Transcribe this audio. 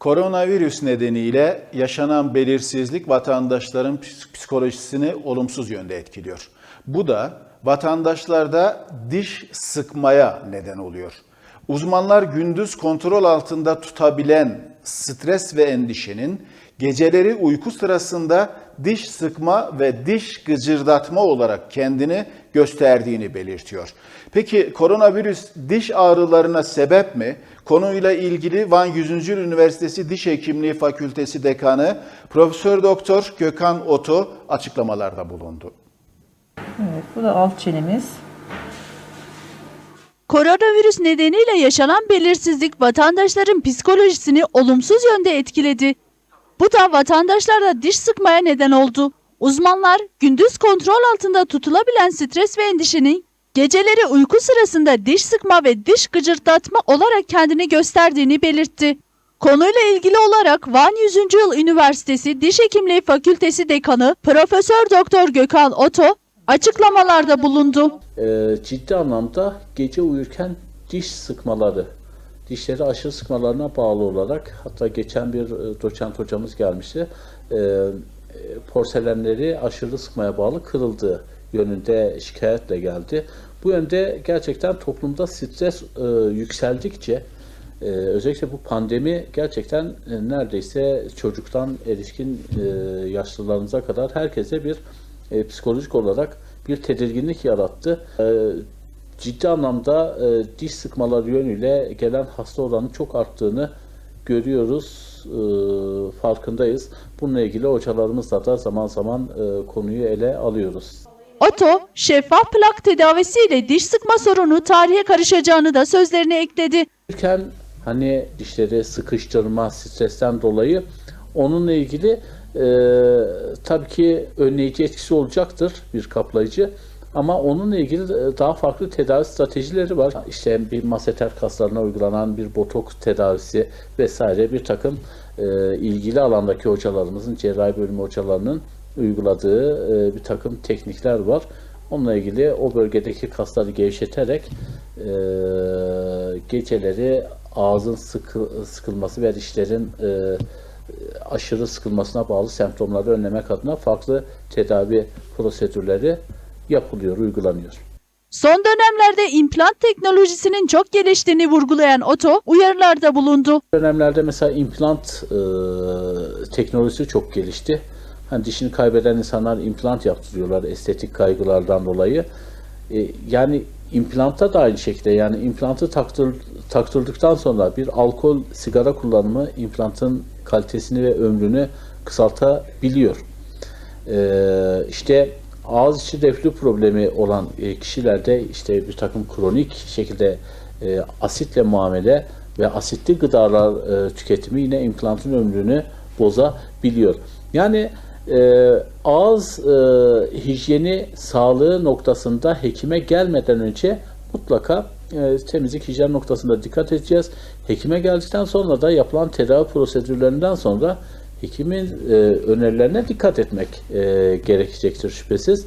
Koronavirüs nedeniyle yaşanan belirsizlik vatandaşların ps- psikolojisini olumsuz yönde etkiliyor. Bu da vatandaşlarda diş sıkmaya neden oluyor. Uzmanlar gündüz kontrol altında tutabilen stres ve endişenin geceleri uyku sırasında diş sıkma ve diş gıcırdatma olarak kendini gösterdiğini belirtiyor. Peki koronavirüs diş ağrılarına sebep mi? Konuyla ilgili Van 100. Yıl Üniversitesi Diş Hekimliği Fakültesi Dekanı Profesör Doktor Gökhan Oto açıklamalarda bulundu. Evet, bu da alt çenemiz. Koronavirüs nedeniyle yaşanan belirsizlik vatandaşların psikolojisini olumsuz yönde etkiledi. Bu da vatandaşlarda diş sıkmaya neden oldu. Uzmanlar gündüz kontrol altında tutulabilen stres ve endişenin geceleri uyku sırasında diş sıkma ve diş gıcırdatma olarak kendini gösterdiğini belirtti. Konuyla ilgili olarak Van 100. Yıl Üniversitesi Diş Hekimliği Fakültesi Dekanı Profesör Doktor Gökhan Oto açıklamalarda bulundu. e, ciddi anlamda gece uyurken diş sıkmaları, dişleri aşırı sıkmalarına bağlı olarak hatta geçen bir e, doçent hocamız gelmişti. E, e, porselenleri aşırı sıkmaya bağlı kırıldığı yönünde şikayetle geldi. Bu yönde gerçekten toplumda stres yükseldikçe özellikle bu pandemi gerçekten neredeyse çocuktan erişkin e, yaşlılarımıza kadar herkese bir psikolojik olarak bir tedirginlik yarattı. Ciddi anlamda e, diş sıkmaları yönüyle gelen hasta oranı çok arttığını görüyoruz, e, farkındayız. Bununla ilgili hocalarımızla da zaman zaman e, konuyu ele alıyoruz. Oto, şeffaf plak tedavisiyle diş sıkma sorunu tarihe karışacağını da sözlerine ekledi. Yürürken hani dişleri sıkıştırma stresten dolayı onunla ilgili e, tabii ki önleyici etkisi olacaktır bir kaplayıcı. Ama onunla ilgili e, daha farklı tedavi stratejileri var. İşte bir maseter kaslarına uygulanan bir botoks tedavisi vesaire bir takım e, ilgili alandaki hocalarımızın, cerrahi bölümü hocalarının uyguladığı e, bir takım teknikler var. Onunla ilgili o bölgedeki kasları gevşeterek e, geceleri ağzın sıkı, sıkılması ve dişlerin e, aşırı sıkılmasına bağlı semptomları önlemek adına farklı tedavi prosedürleri yapılıyor, uygulanıyor. Son dönemlerde implant teknolojisinin çok geliştiğini vurgulayan Oto, uyarılarda bulundu. dönemlerde mesela implant e, teknolojisi çok gelişti. Hani dişini kaybeden insanlar implant yaptırıyorlar estetik kaygılardan dolayı. E, yani implanta da aynı şekilde yani implantı taktır, taktırdıktan sonra bir alkol sigara kullanımı implantın kalitesini ve ömrünü kısaltabiliyor. Ee, işte ağız içi reflü problemi olan e, kişilerde işte bir takım kronik şekilde e, asitle muamele ve asitli gıdalar e, tüketimi yine implantın ömrünü bozabiliyor. Yani e, ağız e, hijyeni sağlığı noktasında hekime gelmeden önce mutlaka e, temizlik hijyen noktasında dikkat edeceğiz. Hekime geldikten sonra da yapılan tedavi prosedürlerinden sonra hekimin e, önerilerine dikkat etmek e, gerekecektir şüphesiz.